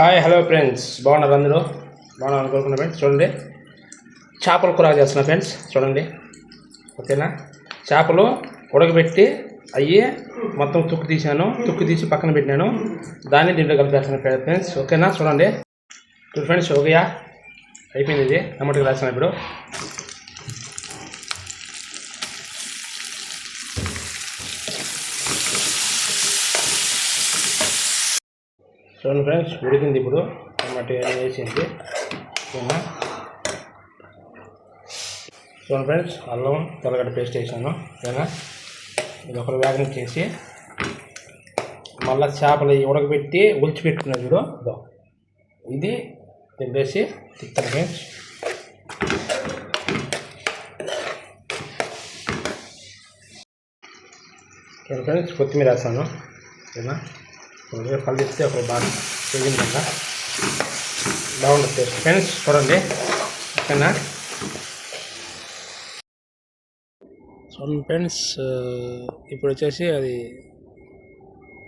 Hi hello friends బాగున్నారు అందరూ? బాగున్నారు అనుకుంటున్నా ఫ్రెండ్స్ చూడండి. చేపల కూర చేస్తున్నా ఫ్రెండ్స్ చూడండి. ఓకేనా? చేపలు ఉడకబెట్టి అయ్యి మొత్తం తుక్కు తీసాను తుక్కు తీసి పక్కన పెట్టినాను. దాన్ని దీంట్లో కలిపేస్తాను ఫ్రెండ్స్ ఓకేనా? చూడండి. ఫ్రెండ్స్ ఓకేయా? అయిపోయింది ఇది. టమాటో రాస్తాను ఇప్పుడు. చూడండి ఫ్రెండ్స్ ఉడికింది ఇప్పుడు. టమాటో వేసింది. చూడండి ఫ్రెండ్స్ అల్లం తెల్లగడ్డ పేస్ట్ వేసాను. ఓకేనా? ఇది ఒకరు వేగన చేసి మళ్ళీ చేపలు ఉడకబెట్టి ఒలిచి పెట్టుకున్నాను చూడు. ఇది. తిప్పేసి తిప్పుతాను ఫ్రెండ్స్. చూడండి ఫ్రెండ్స్ కొత్తిమీర వేస్తాను ఓకేనా? కొద్దిగా కళ్ళు ఇస్తే ఒక బాగా తెగింది కదా. బాగుంటుంది టేస్ట్. ఫ్రెండ్స్ చూడండి. ఓకేనా? సో ఫ్రెండ్స్ ఇప్పుడు వచ్చేసి అది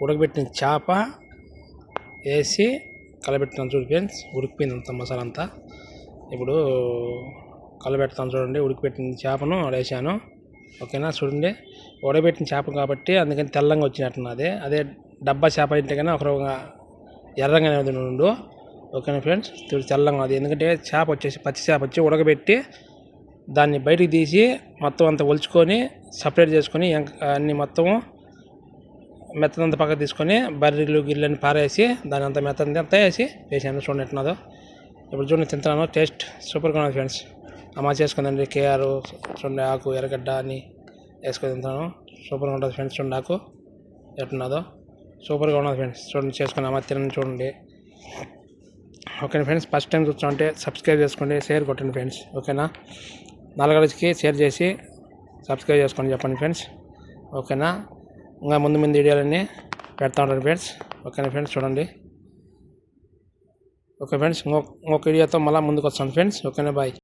ఉడకబెట్టిన చేప వేసి కలబెట్టినాను చూడు ఫ్రెండ్స్ ఉడికిపోయింది అంత మసాలా అంతా. ఇప్పుడు కలబెడతాను చూడండి ఉడికిపెట్టిన చేపను వేసాను. ఓకేనా? చూడండి ఉడకబెట్టిన చేప కాబట్టి అందుకని తెల్లంగా వచ్చినట్టున్నది. అదే డబ్బా చేప అయితే కన్నా ఒక రకంగా ఎర్రంగానే ఉంది ఓకేనా ఫ్రెండ్స్? చూడు తెల్లంగా అది ఎందుకంటే చేప వచ్చేసి పచ్చి చేప వచ్చి ఉడకబెట్టి దాన్ని బయటికి తీసి మొత్తం అంతా ఒలుచుకొని సపరేట్ చేసుకొని అన్ని మొత్తము మెత్తనంత పక్కకు తీసుకొని బర్రెలు గిర్రెలు పారేసి దాని అంత మెత్తంతా అంతా వేసి వేసాను. చూడండి ఎట్టున్నదో ఇప్పుడు చూడండి తింటున్నాను టేస్ట్ సూపర్గా ఉన్నది ఫ్రెండ్స్. అమ్మ చేసుకుందండి కేఆర్ చూడండి ఆకు ఎర్రగడ్డ అని వేసుకొని తింటాను. సూపర్గా ఉంటుంది ఫ్రెండ్స్. చూడండి ఆకు ఎట్టున్నదో సూపర్గా ఉన్నది ఫ్రెండ్స్. చూడండి చేసుకుని అమ్మ తినండి చూడండి. ఓకేనా ఫ్రెండ్స్ ఫస్ట్ టైం చూస్తామంటే సబ్స్క్రైబ్ చేసుకోండి షేర్ కొట్టండి ఫ్రెండ్స్. ఓకేనా? నలుగురికి షేర్ చేసి సబ్స్క్రైబ్ చేసుకోండి చెప్పండి ఫ్రెండ్స్. ఓకేనా? ఇంకా ముందు ముందు వీడియోలన్నీ పెడతా ఉంటాను ఫ్రెండ్స్. ఓకేనా ఫ్రెండ్స్? చూడండి. ఓకే ఫ్రెండ్స్ ఇంకొక ఇంకొక వీడియోతో మళ్ళీ ముందుకు వస్తాను ఫ్రెండ్స్. ఓకేనా? బాయ్.